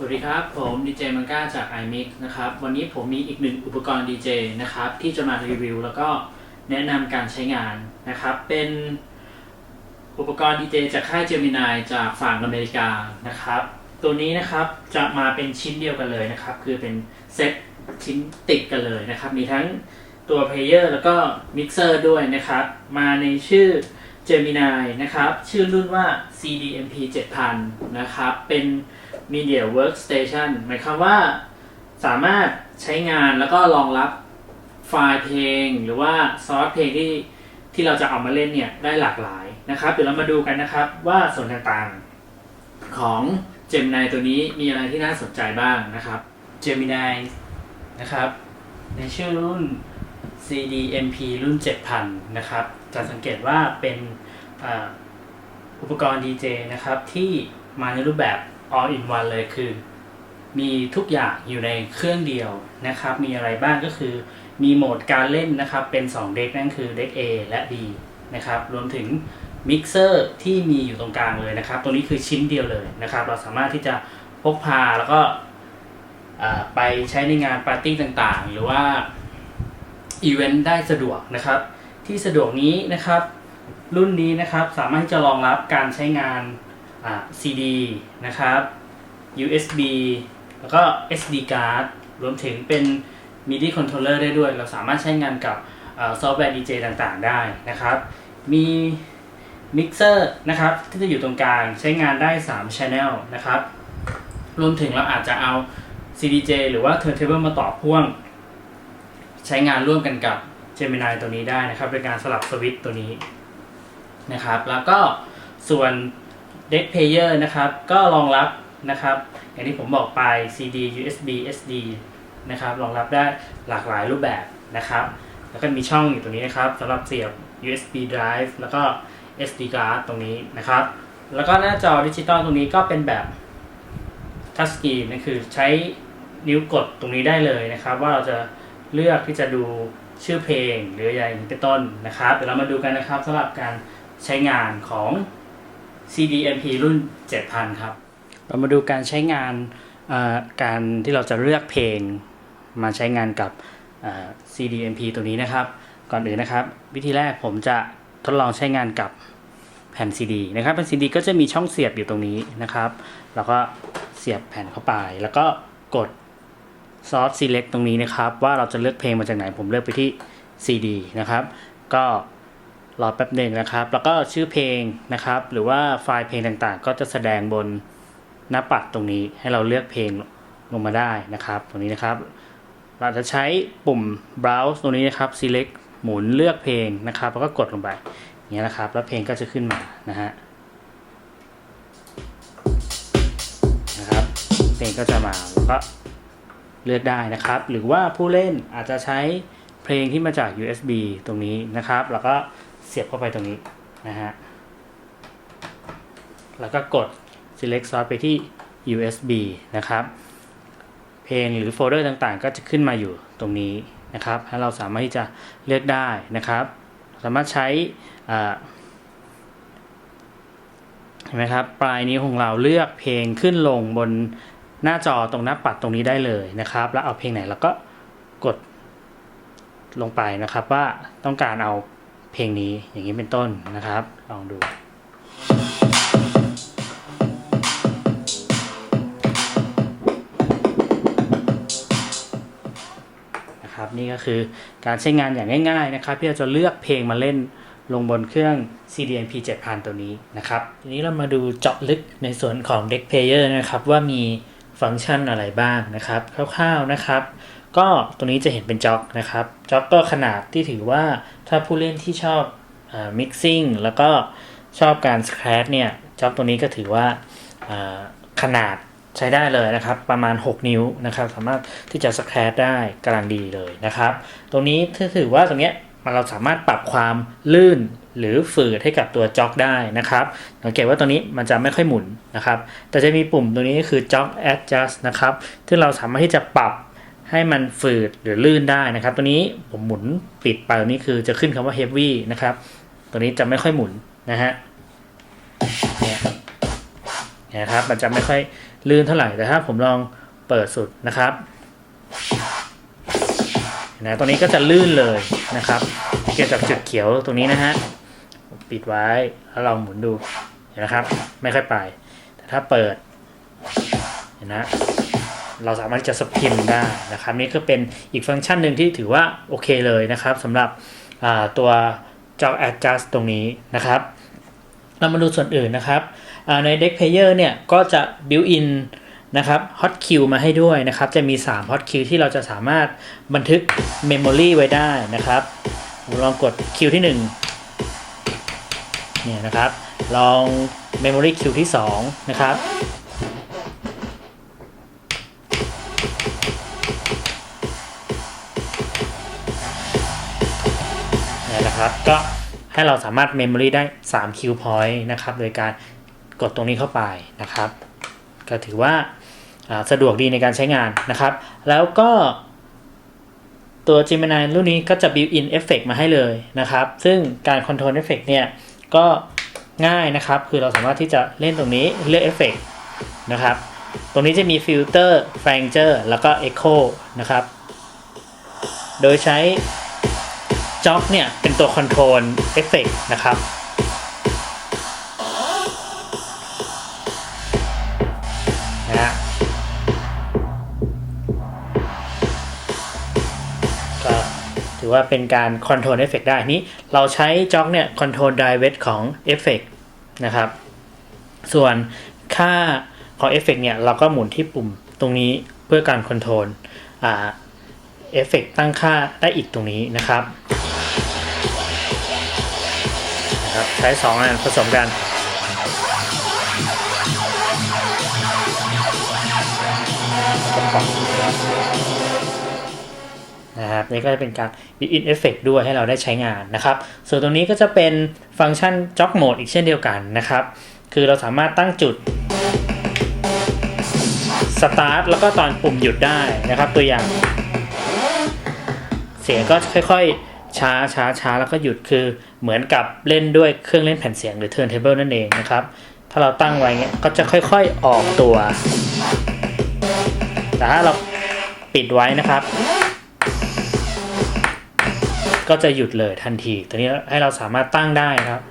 สวัสดีครับ ผมดีเจมังก้าจาก iMix นะครับ วันนี้ผมมีอีกหนึ่งอุปกรณ์ดีเจนะครับ ที่จะมารีวิว แล้วก็แนะนำการใช้งานนะครับ เป็นอุปกรณ์ดีเจจากค่ายเจมินายจากฝั่งอเมริกานะครับ ตัวนี้นะครับจะมาเป็นชิ้นเดียวกันเลยนะครับ คือเป็นเซตชิ้นติดกันเลยนะครับ มีทั้งตัวเพลเยอร์แล้วก็มิกเซอร์ด้วยนะครับ มาในชื่อ Gemini นะครับ ชื่อรุ่นว่า CDMP 7000 นะครับ เป็น Media Workstation หมายความว่าสามารถใช้งานแล้วก็รองรับไฟล์เพลง หรือว่าซอสเพลงที่ที่เราจะเอามาเล่นเนี่ยได้หลากหลายนะครับ เดี๋ยวเรามาดูกันนะครับว่าส่วนต่างๆของ Gemini ตัวนี้มีอะไรที่น่าสนใจบ้างนะครับ Gemini นะครับ ในชื่อรุ่น CDMP รุ่น 7000 นะครับ จะสังเกตว่าเป็นอุปกรณ์ DJ นะครับที่มาในรูปแบบ all in one เลยคือ มีทุกอย่างอยู่ในเครื่องเดียวนะครับ มีอะไรบ้างก็คือ มีโหมดการเล่นนะครับ เป็น 2 เด็กนั่นคือเด็ก A และ B นะครับ รวมถึงมิกเซอร์ที่มีอยู่ตรงกลางเลยนะครับ ตัวนี้คือชิ้นเดียวเลยนะครับ เราสามารถที่จะพกพาแล้วก็ไปใช้ในงานปาร์ตี้ต่างๆ หรือว่าอีเวนต์ได้สะดวกนะครับ ที่สะดวกนี้นะครับ รุ่นนี้นะครับสามารถที่จะรองรับการใช้งาน อ่า CD นะครับ USB แล้วก็ SD card รวมถึงเป็น MIDI controller ได้ด้วย เราสามารถใช้งานกับซอฟต์แวร์ DJ ต่างๆ ได้นะครับ มีมิกเซอร์นะครับที่จะอยู่ตรงกลางใช้งานได้ 3 Channel นะครับ รวมถึงเราอาจจะเอา CDJ หรือว่า Turntable มาต่อพ่วง ใช้งานร่วมกันกับ Gemini ตัวนี้ได้นะครับโดยการสลับสวิตช์ตัวนี้นะครับ แล้วก็ส่วน Deck Player นะครับ ก็รองรับนะครับ อย่างที่ผมบอกไป CD USB SD นะครับรองรับได้หลากหลายรูปแบบนะครับ แล้วก็มีช่องอยู่ตรงนี้นะครับสำหรับเสียบ USB drive แล้วก็ SD card ตรงนี้นะครับ แล้วก็หน้าจอดิจิตอลตรงนี้ก็เป็นแบบทัชสกรีนนั่นคือใช้นิ้วกดตรงนี้ได้เลยนะครับ ว่าเราจะเลือกที่จะดูชื่อเพลงหรืออะไรอย่างนี้เป็นต้นนะครับ เดี๋ยวเรามาดูกันนะครับสำหรับการใช้งานของ CDMP รุ่น 7000 ครับ เรามาดูการใช้งานการที่เราจะเลือกเพลงมาใช้งานกับ CDMP ตัวนี้นะครับ ก่อนอื่นนะครับ วิธีแรกผมจะทดลองใช้งานกับแผ่น CD นะครับแผ่น CD ก็จะมีช่องเสียบอยู่ตรงนี้นะครับแล้วก็เสียบแผ่นเข้าไป แล้วก็กดซอส select ตรงนี้นะครับ ว่าเราจะเลือกเพลงมาจากไหนผมเลือกไปที่ CD นะครับ ก็ รอแป๊บหนึ่งนะครับ แล้วก็ชื่อเพลงนะครับ หรือว่าไฟล์เพลงต่างๆ ก็จะแสดงบนหน้าปัดตรงนี้ให้เราเลือกเพลงลงมาได้นะครับ ตรงนี้นะครับ เราจะใช้ปุ่ม browse ตรงนี้นะครับ select หมุนเลือกเพลงนะครับ แล้วก็กดลงไปอย่างนี้ยนะครับ แล้วเพลงก็จะขึ้นมานะฮะนะครับ เพลงก็จะมาแล้วก็เลือกได้นะครับ หรือว่าผู้เล่นอาจจะใช้เพลงที่มาจาก USB ตรงนี้นะครับ แล้วก็ เสียบเข้าไปตรงนี้นะฮะ แล้วก็กด select source ไปที่ USB นะครับ เพลงหรือโฟลเดอร์ต่างๆ ก็จะขึ้นมาอยู่ตรงนี้นะครับให้เราสามารถที่จะเลือกได้นะครับ สามารถใช้เห็นไหมครับ ปลายนิ้วของเราเลือกเพลงขึ้นลงบนหน้าจอตรงหน้าปัดตรงนี้ได้เลยนะครับ แล้วเอาเพลงไหนเราก็กดลงไปนะครับว่าต้องการเอา เพลงนี้อย่างนี้เป็นต้นนะครับ ลองดู นะครับนี่ก็คือการใช้งานอย่างง่าย ๆ นะครับที่เราจะเลือกเพลงมาเล่นลงบนเครื่อง CDNP 7000 ตัวนี้นะครับ ทีนี้เรามาดูเจาะลึกในส่วนของ Deck Player นะครับ ว่ามีฟังก์ชันอะไรบ้างนะครับ คร่าวๆนะครับ ก็ตัวนี้จะเห็นเป็นจ็อกนะครับ จ็อกก็ขนาดที่ถือว่าถ้าผู้เล่นที่ชอบอ่า mixing แล้วก็ชอบการ scratch เนี่ยจ็อกตัวนี้ก็ถือว่าขนาดใช้ได้เลยนะครับ ประมาณ 6 นิ้วนะครับ สามารถที่จะสแครชได้กำลังดีเลยนะครับ ตรงนี้ถือว่าตรงเนี้ยมันเราสามารถปรับความลื่นหรือฝืดให้กับตัวจ็อกได้นะครับสังเกตว่าตัวนี้มันจะไม่ค่อยหมุนนะครับ แต่จะมีปุ่มตรงนี้คือ jog adjust นะครับที่เราสามารถที่จะปรับ ให้มันฝืดหรือลื่นได้นะครับ ตัวนี้ผมหมุนปิดไปตัวนี้คือจะขึ้นคำว่า heavy นะครับ ตัวนี้จะไม่ค่อยหมุนนะฮะเนี่ยนะครับมันจะไม่ค่อยลื่นเท่าไหร่แต่ถ้าผมลองเปิดสุดนะครับเห็นะตรงนี้ก็จะลื่นเลยนะครับ เกี่ยวกับจุดเขียวตรงนี้นะฮะปิดไว้แล้วลองหมุนดูเห็นนะครับ ไม่ค่อยไป แต่ถ้าเปิดเห็นนะ เราสามารถที่จะสปินได้นะครับนี่ก็เป็นอีกฟังก์ชันหนึ่งที่ถือว่าโอเคเลยนะครับสำหรับตัวจอ adjust ตรงนี้นะครับ เรามาดูส่วนอื่นนะครับใน Deck Player เนี่ยก็จะ built in นะครับ Hot Queue มาให้ด้วยนะครับ จะมี 3 Hot Queue ที่เราจะสามารถบันทึก Memory ไว้ได้นะครับ ลองกด Queue ที่1เนี่ยนะครับ ลอง Memory Queue ที่2นะครับ นะครับก็ให้เราสามารถ Memory ได้3 Q point นะครับโดยการกดตรงนี้เข้าไปนะครับ ก็ถือว่าอ่าสะดวกดีในการใช้งานนะครับ แล้วก็ตัว Gemini รุ่นนี้ก็จะ built in effect มาให้เลยนะครับ ซึ่งการ control effect เนี่ยก็ง่ายนะครับ คือเราสามารถที่จะเล่นตรงนี้เลือก effect นะครับ ตรงนี้จะมี filter flanger แล้วก็ echo นะครับ โดยใช้ จ็อกเนี่ยเป็นตัวคอนโทรลเอฟเฟกนะครับนะฮะก็ถือว่าเป็นการคอนโทรลเอฟเฟกได้นี้เราใช้จ็อกเนี่ยคอนโทรลไดเวทของเอฟเฟกนะครับ ส่วนค่าของเอฟเฟกเนี่ยเราก็หมุนที่ปุ่มตรงนี้เพื่อการคอนโทรลเอฟเฟกตั้งค่าได้อีกตรงนี้นะครับ นะครับ ใช้สองอันผสมกันนะครับนี่ก็จะเป็นการ built in effect ด้วยให้เราได้ใช้งานนะครับ ส่วนตรงนี้ก็จะเป็นฟังก์ชัน jog mode อีกเช่นเดียวกันนะครับ คือเราสามารถตั้งจุด start แล้วก็ตอนปุ่มหยุดได้นะครับ ตัวอย่าง เสียงก็ค่อยๆ ช้าช้าช้าแล้วก็หยุดคือเหมือนกับเล่นด้วยเครื่องเล่นแผ่นเสียงหรือ turntable นั่นเองนะครับ ถ้าเราตั้งไว้เงี้ยก็จะค่อยๆออกตัว แต่ถ้าเราปิดไว้นะครับ ก็จะหยุดเลยทันทีตัวนี้ให้เราสามารถตั้งได้ครับ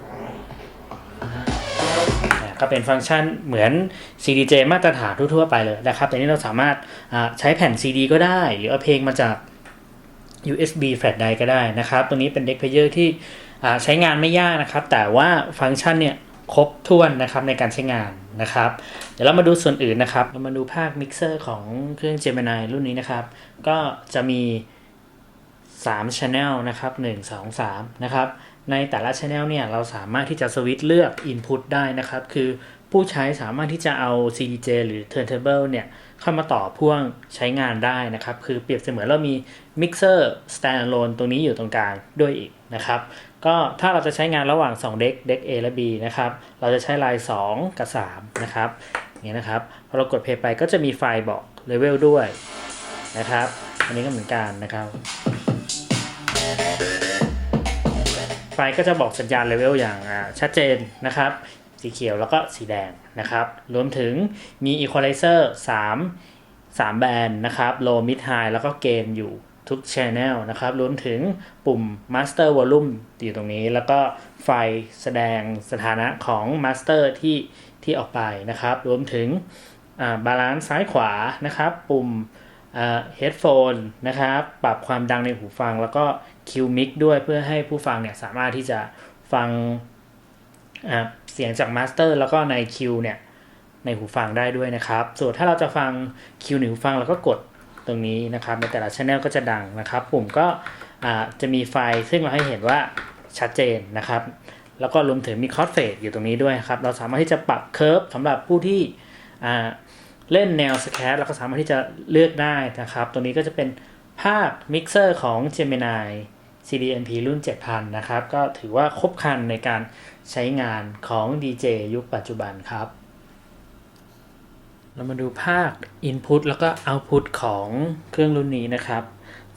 ก็เป็นฟังก์ชันเหมือน CDJ มาตรฐานทั่วๆไปเลยนะครับแต่นี้เราสามารถใช้แผ่น CD ก็ได้ หรือเอาเพลงมาจาก USB flash drive ก็ได้นะครับตัวนี้เป็น deck player ที่ใช้งานไม่ยากนะครับ แต่ว่าฟังก์ชันเนี่ยครบถ้วนนะครับในการใช้งานนะครับ เดี๋ยวเรามาดูส่วนอื่นนะครับ เรามาดูภาคมิกเซอร์ของเครื่อง Gemini รุ่นนี้นะครับ ก็จะมี 3 Channel นะครับ 1 2 3 นะครับ ในแต่ละ Channel เนี่ยเราสามารถที่จะสวิตช์เลือก Input ได้นะครับ คือผู้ใช้สามารถที่จะเอา CDJ หรือ Turntable เนี่ย เข้ามาต่อพ่วงใช้งานได้นะครับ คือเปรียบเสมือนเรามี Mixer Standalone ตรงนี้อยู่ตรงกลางด้วยอีกนะครับ ก็ถ้าเราจะใช้งานระหว่าง2เด็กเด็ก A และ B นะครับ เราจะใช้ลาย 2 กับ 3 นะครับอย่างนี้นะครับพอเรากด Play ไปก็จะมีไฟล์บอกเลเวลด้วยนะครับ อันนี้ก็เหมือนกันนะครับ ไฟก็จะบอกสัญญาณเลเวลอย่างชัดเจนนะครับ สีเขียวแล้วก็สีแดงนะครับ รวมถึงมี Equalizer 3 3 แบนด์นะครับ Low Mid High แล้วก็เกณฑ์อยู่ทุก Channel นะครับ รวมถึงปุ่ม Master Volume อยู่ตรงนี้ แล้วก็ไฟแสดงสถานะของ Master ที่ที่ออกไปนะครับ รวมถึงบาลานซ์ซ้ายขวานะครับ ปุ่มเฮดโฟนนะครับ ปรับความดังในหูฟังแล้วก็คิวมิกด้วยเพื่อให้ผู้ฟังเนี่ยสามารถที่จะฟัง เสียงจากมาสเตอร์แล้วก็ในคิวเนี่ยในหูฟังได้ด้วยนะครับ ส่วนถ้าเราจะฟังคิวในหูฟังเราก็กดตรงนี้นะครับ ในแต่ละช anel ก็จะดังนะครับ ปุ่มก็จะมีไฟซึ่งเราให้เห็นว่าชัดเจนนะครับ แล้วก็รวมถึงมีคอร์ดเฟดอยู่ตรงนี้ด้วยครับ เราสามารถที่จะปรับเค r ร์ฟสำหรับผู้ที่เล่นแนวสแครเราก็สามารถที่จะเลือกได้นะครับ ตัวนี้ก็จะเป็นภาคมิกเซอร์ของ Gemini CDNP รุ่น 7000 นะครับ ก็ถือว่าครบคันในการใช้งานของ DJ ยุคปัจจุบันครับ เรามาดูภาค Input แล้วก็ Output ของเครื่องรุ่นนี้นะครับ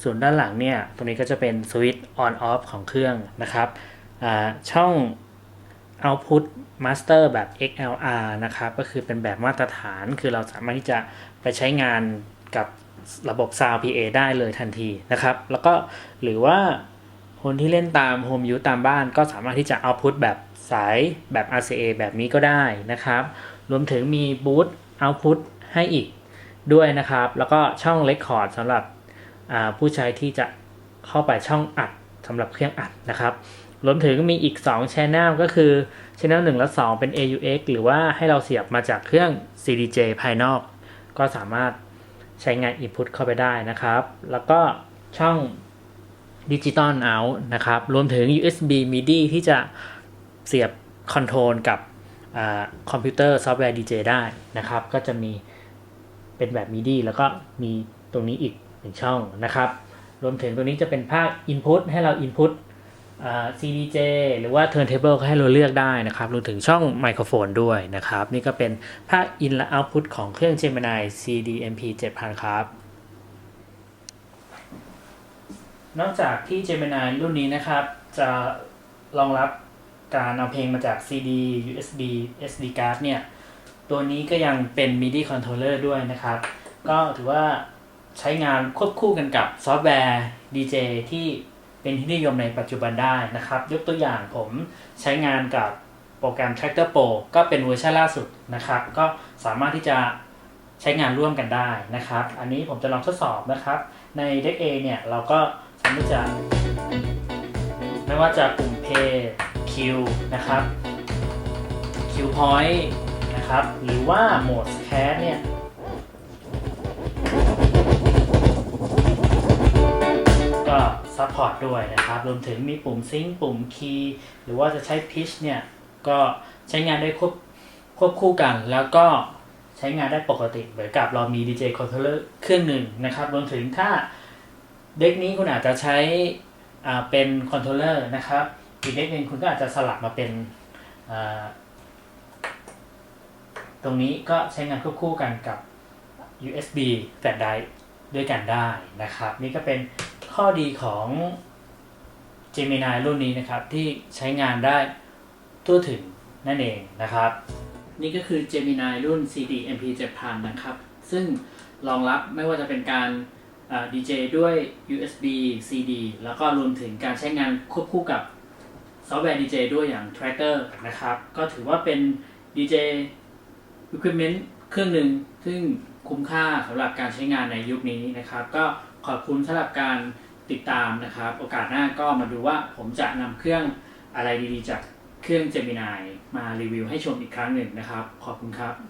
ส่วนด้านหลังเนี่ย ตรงนี้ก็จะเป็นสวิตช์ on off ของเครื่องนะครับอ่าช่อง Output Master แบบ XLR นะครับ ก็คือเป็นแบบมาตรฐาน คือเราสามารถที่จะไปใช้งานกับระบบ Sound PA ได้เลยทันทีนะครับ แล้วก็หรือว่า คนที่เล่นตาม Home Use ตามบ้านก็สามารถที่จะ Output แบบสายแบบ RCA แบบนี้ก็ได้นะครับ รวมถึงมี Boost Output ให้อีกด้วยนะครับ แล้วก็ช่อง Record สำหรับผู้ใช้ที่จะเข้าไปช่องอัดสำหรับเครื่องอัดนะครับ รวมถึงมีอีก2 Channel ก็คือ Channel 1 และ 2 เป็น AUX หรือว่าให้เราเสียบมาจากเครื่อง CDJ ภายนอก ก็สามารถใช้งาน Input เข้าไปได้นะครับ แล้วก็ช่อง Digital Out นะครับ รวมถึง USB MIDI ที่จะเสียบคอนโทรลกับอคอมพิวเตอร์ซอฟต์แวร์ DJ ได้นะครับ ก็จะมีเป็นแบบ MIDI แล้วก็มีตรงนี้อีกหนึ่งช่องนะครับ รวมถึงตรงนี้จะเป็นภาค Input ให้เรา Input CDJ หรือว่า Turntable ก็ให้เราเลือกได้นะครับ รวมถึงช่องไมโครโฟนด้วยนะครับ นี่ก็เป็นภาค In และ Output ของเครื่อง Gemini CDMP 7000 ครับ นอกจากที่ Gemini รุ่นนี้นะครับ จะรองรับการเอาเพลงมาจาก CD USB SD card เนี่ย ตัวนี้ก็ยังเป็น MIDI controller ด้วยนะครับ ก็ถือว่าใช้งานควบคู่กันกับซอฟต์แวร์ DJ ที่เป็นที่นิยมในปัจจุบันได้นะครับ ยกตัวอย่างผมใช้งานกับโปรแกรม Tractor Pro ก็เป็นเวอร์ชันล่าสุดนะครับ ก็สามารถที่จะใช้งานร่วมกันได้นะครับ อันนี้ผมจะลองทดสอบนะครับ ใน Deck A เนี่ยเราก็ สามารถที่จะไม่ว่าจะปุ่ม Play Q นะครับ Q Point นะครับ หรือว่าโหมด Scat เนี่ยก็ซัพพอร์ตด้วยนะครับ รวมถึงมีปุ่มซิงค์ปุ่มคีย์หรือว่าจะใช้พิชเนี่ย ก็ใช้งานได้ควบควบคู่กัน แล้วก็ใช้งานได้ปกติเหมือนกับเรามี DJ controller เครื่องหนึ่งนะครับ รวมถึงถ้า เด็กนี้คุณอาจจะใช้เป็นคอนโทรลเลอร์นะครับ อีกเด็กหนึ่งคุณก็อาจจะสลับมาเป็นตรงนี้ก็ใช้งานควบคู่กันกับ USB แฟลชไดร์ด้วยกันได้นะครับ นี่ก็เป็นข้อดีของ Gemini รุ่นนี้นะครับที่ใช้งานได้ทั่วถึงนั่นเองนะครับ นี่ก็คือ Gemini รุ่น CD MP 7000 นะครับ ซึ่งรองรับไม่ว่าจะเป็นการ อ่า DJ ด้วย USB CD แล้วก็รวมถึงการใช้งานควบคู่กับซอฟต์แวร์ DJ ด้วยอย่าง Tracker นะครับ ก็ถือว่าเป็น DJ Equipment เครื่องหนึ่งซึ่งคุ้มค่าสำหรับการใช้งานในยุคนี้นะครับ ก็ขอบคุณสำหรับการติดตามนะครับ โอกาสหน้าก็มาดูว่าผมจะนำเครื่องอะไรดีๆจากเครื่อง Gemini มารีวิวให้ชมอีกครั้งหนึ่งนะครับ ขอบคุณครับ